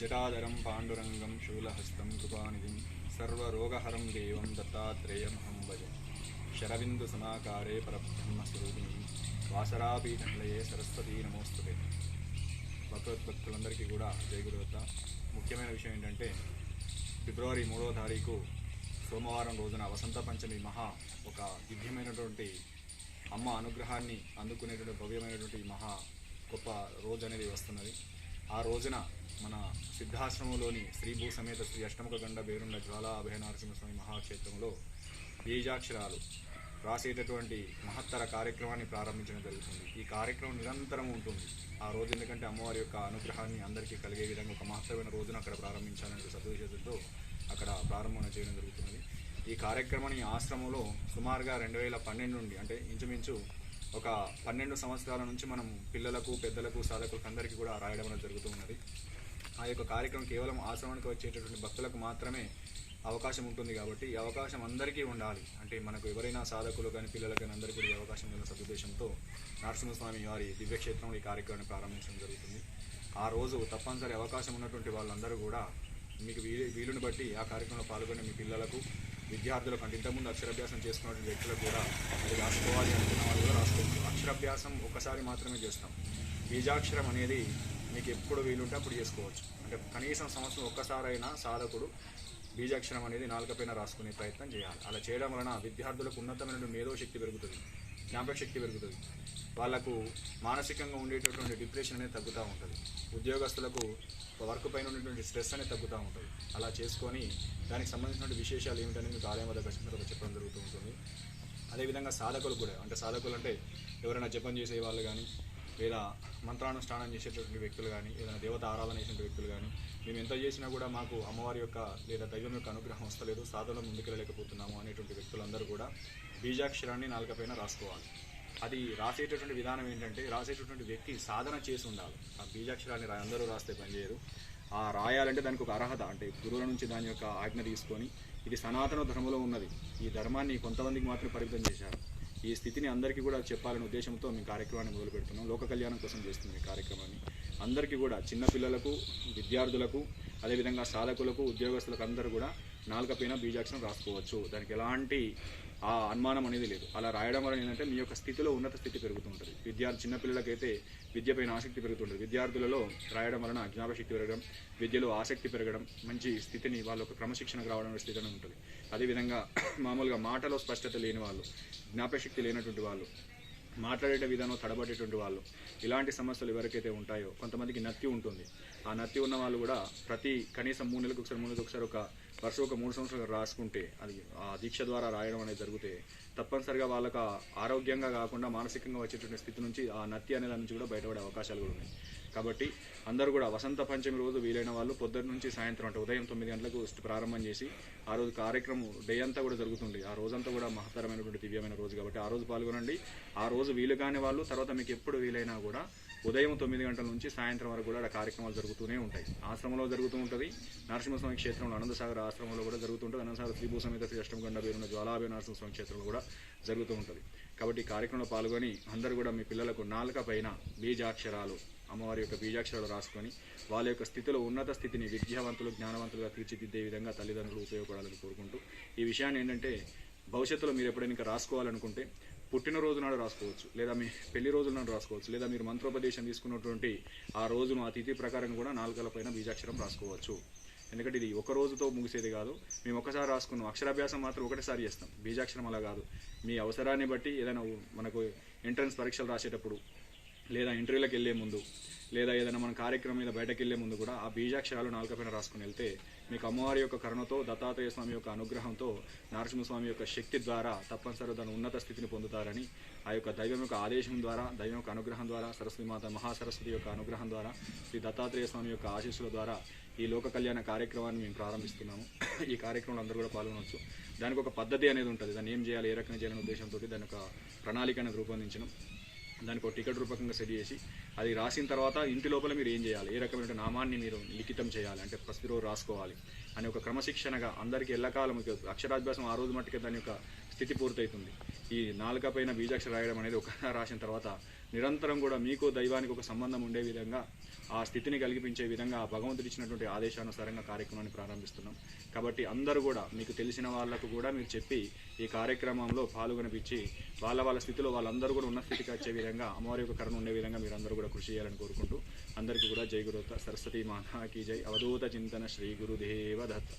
జటాధరం పాండురంగం శూలహస్తం కృపానిధిం సర్వరోగహరం దేవం దత్తాత్రేయమహం భజ శరవిందు సమాకారే పరబ్రహ్మస్వరూపిణి వాసరాపీఠంలయే సరస్వతీ నమోస్తుతే భగవద్భక్తులందరికీ కూడా జయ గురువత్త ముఖ్యమైన విషయం ఏంటంటే ఫిబ్రవరి మూడవ తారీఖు సోమవారం రోజున వసంత పంచమి మహా ఒక దివ్యమైనటువంటి అమ్మ అనుగ్రహాన్ని అందుకునేటువంటి భవ్యమైనటువంటి మహా గొప్ప రోజు అనేది వస్తున్నది. ఆ రోజున మన సిద్ధాశ్రమంలోని శ్రీభూ సమేత శ్రీ అష్టముఖ గండ బేరుండ జ్వాలా అభయ నరసింహస్వామి మహాక్షేత్రంలో బీజాక్షరాలు రాసేటటువంటి మహత్తర కార్యక్రమాన్ని ప్రారంభించడం జరుగుతుంది. ఈ కార్యక్రమం నిరంతరం ఉంటుంది. ఆ రోజు ఎందుకంటే అమ్మవారి యొక్క అనుగ్రహాన్ని అందరికీ కలిగే విధంగా ఒక మహత్తరమైన రోజున అక్కడ ప్రారంభించాలనే సదుద్దేశంతో అక్కడ ప్రారంభం చేయడం జరుగుతున్నది. ఈ కార్యక్రమాన్ని ఆశ్రమంలో సుమారుగా రెండు వేల పన్నెండు నుండి అంటే ఇంచుమించు ఒక పన్నెండు సంవత్సరాల నుంచి మనం పిల్లలకు పెద్దలకు సాధకులకు అందరికీ కూడా రాయడం అనేది జరుగుతూ ఉన్నది. ఆ యొక్క కార్యక్రమం కేవలం ఆశ్రమానికి వచ్చేటటువంటి భక్తులకు మాత్రమే అవకాశం ఉంటుంది కాబట్టి ఈ అవకాశం అందరికీ ఉండాలి. అంటే మనకు ఎవరైనా సాధకులు కానీ పిల్లలకు కానీ అందరికీ ఈ అవకాశం ఉన్న సదుద్దేశంతో నరసింహస్వామి వారి దివ్యక్షేత్రంలో ఈ కార్యక్రమాన్ని ప్రారంభించడం జరుగుతుంది. ఆ రోజు తప్పనిసరి అవకాశం ఉన్నటువంటి వాళ్ళందరూ కూడా మీకు వీలు వీలుని బట్టి ఆ కార్యక్రమంలో పాల్గొనే మీ పిల్లలకు విద్యార్థులకు అంటే ఇంతకుముందు అక్షరాభ్యాసం చేసుకున్నటువంటి వ్యక్తులకు కూడా అది రాసుకోవాలి అనుకున్న వాళ్ళు కూడా రాసుకోవచ్చు. అక్షరాభ్యాసం ఒకసారి మాత్రమే చేస్తాం. బీజాక్షరం అనేది మీకు ఎప్పుడు వీలుంటే అప్పుడు చేసుకోవచ్చు. అంటే కనీసం సంవత్సరం ఒక్కసారైనా సాధకుడు బీజాక్షరం అనేది నాలుకపైన రాసుకునే ప్రయత్నం చేయాలి. అలా చేయడం వలన విద్యార్థులకు ఉన్నతమైన మేధోశక్తి పెరుగుతుంది జ్ఞాపకశక్తి పెరుగుతుంది. వాళ్ళకు మానసికంగా ఉండేటటువంటి డిప్రెషన్ అనేది తగ్గుతూ ఉంటుంది. ఉద్యోగస్తులకు వర్క్ పైన ఉండేటువంటి స్ట్రెస్ అనేది తగ్గుతూ ఉంటుంది. అలా చేసుకొని దానికి సంబంధించిన విశేషాలు ఏమిటనేది మీకు ఆలయం వద్ద ఖచ్చితంగా చెప్పడం జరుగుతూ ఉంటుంది. అదేవిధంగా సాధకులు కూడా అంటే సాధకులు అంటే ఎవరైనా జపం చేసే వాళ్ళు కానీ లేదా మంత్రానుష్ఠానం చేసేటటువంటి వ్యక్తులు కానీ ఏదైనా దేవత ఆరాధన చేసేటువంటి వ్యక్తులు కానీ మేము ఎంత చేసినా కూడా మాకు అమ్మవారి యొక్క లేదా దైవం యొక్క అనుగ్రహం వస్తలేదు సాధనలో ముందుకెళ్ళలేకపోతున్నాము అనేటువంటి వ్యక్తులందరూ కూడా బీజాక్షరాన్ని నాలుకపైన రాసుకోవాలి. అది రాసేటటువంటి విధానం ఏంటంటే రాసేటటువంటి వ్యక్తి సాధన చేసి ఉండాలి. ఆ బీజాక్షరాన్ని అందరూ రాస్తే పనిచేయరు ఆ రాయాలంటే దానికి ఒక అర్హత అంటే గురువుల నుంచి దాని యొక్క ఆజ్ఞ తీసుకొని ఇది సనాతన ధర్మంలో ఉన్నది. ఈ ధర్మాన్ని కొంతమందికి మాత్రమే పరిమితం చేశారు. ఈ స్థితిని అందరికీ కూడా చెప్పాలనే ఉద్దేశంతో మేము కార్యక్రమాన్ని మొదలు పెడుతున్నాం. లోక కళ్యాణం కోసం చేస్తున్నాం ఈ కార్యక్రమాన్ని. అందరికీ కూడా చిన్నపిల్లలకు విద్యార్థులకు అదేవిధంగా సాధకులకు ఉద్యోగస్తులకు అందరూ కూడా నాలుకపైన బీజాక్షరం రాసుకోవచ్చు. దానికి ఎలాంటి ఆ అనుమానం అనేది లేదు. అలా రాయడం వల్ల ఏంటంటే మీ యొక్క స్థితిలో ఉన్నత స్థితి పెరుగుతుంటుంది విద్యార్థి చిన్నపిల్లలకైతే విద్యపైన ఆసక్తి పెరుగుతుంటుంది విద్యార్థులలో రాయడం వలన జ్ఞాపశక్తి పెరగడం విద్యలో ఆసక్తి పెరగడం మంచి స్థితిని వాళ్ళ ఒక క్రమశిక్షణకు రావడం స్థితిని ఉంటుంది. అదేవిధంగా మామూలుగా మాటలో స్పష్టత లేని వాళ్ళు జ్ఞాపశక్తి లేనటువంటి వాళ్ళు మాట్లాడే విధానం తడబడేటువంటి వాళ్ళు. ఇలాంటి సమస్యలు ఎవరికైతే ఉంటాయో కొంతమందికి నత్తి ఉంటుంది. ఆ నత్తి ఉన్న వాళ్ళు కూడా ప్రతి కనీసం మూడు నెలలకు ఒకసారి మూడు నెలలకు ఒకసారి ఒక వరుస ఒక మూడు సంవత్సరాలు రాసుకుంటే అది ఆ దీక్ష ద్వారా రాయడం అనేది జరిగితే తప్పనిసరిగా వాళ్ళకు ఆరోగ్యంగా కాకుండా మానసికంగా వచ్చేటువంటి స్థితి నుంచి ఆ నత్తి అనే దాని నుంచి కూడా బయటపడే అవకాశాలు కూడా ఉన్నాయి. కాబట్టి అందరూ కూడా వసంత పంచమి రోజు వీలైన వాళ్ళు పొద్దున్న నుంచి సాయంత్రం అంటే ఉదయం తొమ్మిది గంటలకు ప్రారంభం చేసి ఆ రోజు కార్యక్రమం డే అంతా కూడా జరుగుతుంది. ఆ రోజంతా కూడా మహత్తరమైనటువంటి దివ్యమైన రోజు కాబట్టి ఆ రోజు పాల్గొనండి. ఆ రోజు వీలు కాని వాళ్ళు తర్వాత మీకు ఎప్పుడు వీలైనా కూడా ఉదయం తొమ్మిది గంటల నుంచి సాయంత్రం వరకు కూడా కార్యక్రమాలు జరుగుతూనే ఉంటాయి. ఆశ్రమంలో జరుగుతూ ఉంటుంది. నరసింహస్వామి క్షేత్రంలో ఆనందసాగర్ ఆశ్రమంలో కూడా జరుగుతుంటుంది అనంతసాగర్ శ్రీభూసమేత శ్రీ అష్టమగండ పేరున్న జ్వాలాభి నరసింహస్వామి క్షేత్రంలో కూడా జరుగుతూ ఉంటుంది. కాబట్టి ఈ కార్యక్రమంలో పాల్గొని అందరూ కూడా మీ పిల్లలకు నాలుక పైన బీజాక్షరాలు అమ్మవారి యొక్క బీజాక్షరాలు రాసుకొని వాళ్ళ యొక్క స్థితిలో ఉన్నత స్థితిని విద్యావంతులు జ్ఞానవంతులుగా తీర్చిదిద్దే విధంగా తల్లిదండ్రులు ఉపయోగపడాలని కోరుకుంటూ ఈ విషయాన్ని ఏంటంటే భవిష్యత్తులో మీరు ఎప్పుడైనా ఇంకా రాసుకోవాలనుకుంటే పుట్టినరోజు నాడు రాసుకోవచ్చు లేదా మీ పెళ్ళి రోజుల నాడు రాసుకోవచ్చు లేదా మీరు మంత్రోపదేశం తీసుకున్నటువంటి ఆ రోజును ఆ తిథి ప్రకారం కూడా నాలుగల పైన బీజాక్షరం రాసుకోవచ్చు. ఎందుకంటే ఇది ఒక రోజుతో ముగిసేది కాదు. మేము ఒకసారి రాసుకున్నాం. అక్షరాభ్యాసం మాత్రం ఒకటేసారి చేస్తాం. బీజాక్షరం అలా కాదు. మీ అవసరాన్ని బట్టి ఏదైనా మనకు ఎంట్రన్స్ పరీక్షలు రాసేటప్పుడు లేదా ఇంటర్వ్యూలకు వెళ్ళే ముందు లేదా ఏదైనా మన కార్యక్రమం మీద బయటకు వెళ్ళే ముందు కూడా ఆ బీజాక్షరాలు నాలుకపైన రాసుకుని వెళ్తే మీకు అమ్మవారి యొక్క కరుణతో దత్తాత్రేయ స్వామి యొక్క అనుగ్రహంతో నరసింహస్వామి యొక్క శక్తి ద్వారా తప్పనిసరిగా దాని ఉన్నత స్థితిని పొందుతారని ఆ యొక్క దైవం యొక్క ఆదేశం ద్వారా దైవం యొక్క అనుగ్రహం ద్వారా సరస్వతి మాత మహాసరస్వతి యొక్క అనుగ్రహం ద్వారా శ్రీ దత్తాత్రేయ స్వామి యొక్క ఆశీస్సుల ద్వారా ఈ లోక కళ్యాణ కార్యక్రమాన్ని మేము ప్రారంభిస్తున్నాము. ఈ కార్యక్రమంలో అందరూ కూడా పాల్గొనవచ్చు. దానికి ఒక పద్ధతి అనేది ఉంటుంది. దాన్ని ఏం చేయాలి ఏ రకంగా చేయాలనే ఉద్దేశంతో దాని ఒక ప్రణాళిక అనేది రూపొందించడం దానికి ఒక టికెట్ రూపకంగా సెట్ చేసి అది రాసిన తర్వాత ఇంటి లోపల మీరు ఏం చేయాలి? ఏ రకమైన నామాన్ని మీరు లిఖితం చేయాలి? అంటే ప్రతిరోజు రాసుకోవాలి అని ఒక క్రమశిక్షణగా అందరికీ ఎల్లకాలం అక్షరాభ్యాసం ఆ రోజు మట్టుకే దాని యొక్క స్థితి పూర్తవుతుంది ఈ నాలుక పైన బీజాక్షరం రాయడం అనేది ఒక రాసిన తర్వాత నిరంతరం కూడా మీకు దైవానికి ఒక సంబంధం ఉండే విధంగా ఆ స్థితిని కలిగించే విధంగా ఆ భగవంతుడు ఇచ్చినటువంటి ఆదేశానుసారంగా కార్యక్రమాన్ని ప్రారంభిస్తున్నాం. కాబట్టి అందరూ కూడా మీకు తెలిసిన వాళ్ళకు కూడా మీరు చెప్పి ఈ కార్యక్రమంలో పాల్గొనిపించి వాళ్ళ వాళ్ళ స్థితిలో వాళ్ళందరూ కూడా ఉన్న స్థితికి వచ్చే విధంగా అమ్మవారి యొక్క కరుణ ఉండే విధంగా మీరు అందరూ కూడా కృషి చేయాలని కోరుకుంటూ అందరికీ కూడా జై గురుత సరస్వతి మాతాకి జై. అవధూత చింతన శ్రీ గురుదేవ దత్త.